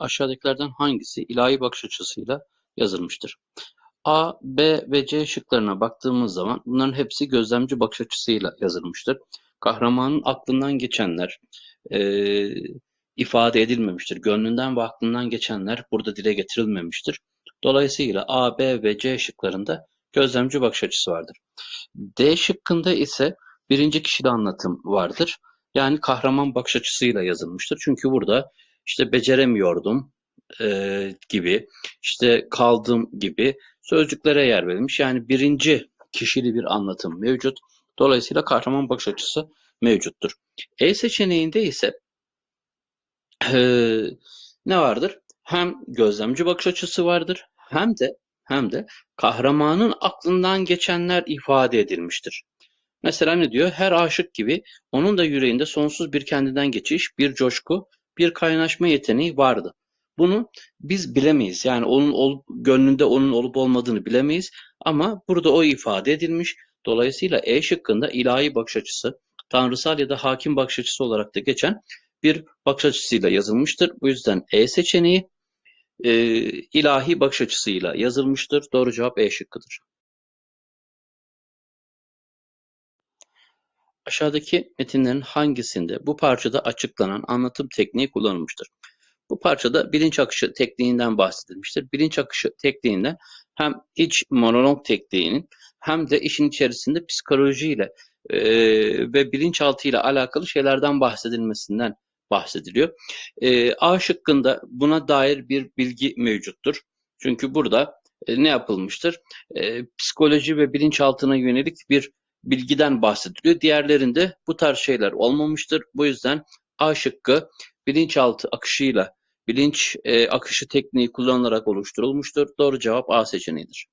aşağıdakilerden hangisi ilahi bakış açısıyla yazılmıştır? A, B ve C şıklarına baktığımız zaman bunların hepsi gözlemci bakış açısıyla yazılmıştır. Kahramanın aklından geçenler e, ifade edilmemiştir. Gönlünden ve aklından geçenler burada dile getirilmemiştir. Dolayısıyla A, B ve C şıklarında gözlemci bakış açısı vardır. D şıkkında ise birinci kişili anlatım vardır. Yani kahraman bakış açısıyla yazılmıştır. Çünkü burada işte beceremiyordum e, gibi, işte kaldım gibi sözcüklere yer verilmiş. Yani birinci kişili bir anlatım mevcut. Dolayısıyla kahraman bakış açısı mevcuttur. E seçeneğinde ise e, ne vardır? Hem gözlemci bakış açısı vardır hem de hem de kahramanın aklından geçenler ifade edilmiştir. Mesela ne diyor? Her aşık gibi onun da yüreğinde sonsuz bir kendinden geçiş, bir coşku, bir kaynaşma yeteneği vardı. Bunu biz bilemeyiz. Yani onun ol, gönlünde onun olup olmadığını bilemeyiz. Ama burada o ifade edilmiş. Dolayısıyla E şıkkında ilahi bakış açısı, tanrısal ya da hakim bakış açısı olarak da geçen bir bakış açısıyla yazılmıştır. Bu yüzden E seçeneği e, ilahi bakış açısıyla yazılmıştır. Doğru cevap E şıkkıdır. Aşağıdaki metinlerin hangisinde bu parçada açıklanan anlatım tekniği kullanılmıştır? Bu parçada bilinç akışı tekniğinden bahsedilmiştir. Bilinç akışı tekniğinden hem iç monolog tekniğinin hem de işin içerisinde psikolojiyle e, ve bilinçaltı ile alakalı şeylerden bahsedilmesinden bahsediliyor. E, A şıkkında buna dair bir bilgi mevcuttur. Çünkü burada e, ne yapılmıştır? E, psikoloji ve bilinçaltına yönelik bir bilgiden bahsediliyor. Diğerlerinde bu tarz şeyler olmamıştır. Bu yüzden A şıkkı bilinçaltı akışıyla bilinç e, akışı tekniği kullanılarak oluşturulmuştur. Doğru cevap A seçeneğidir.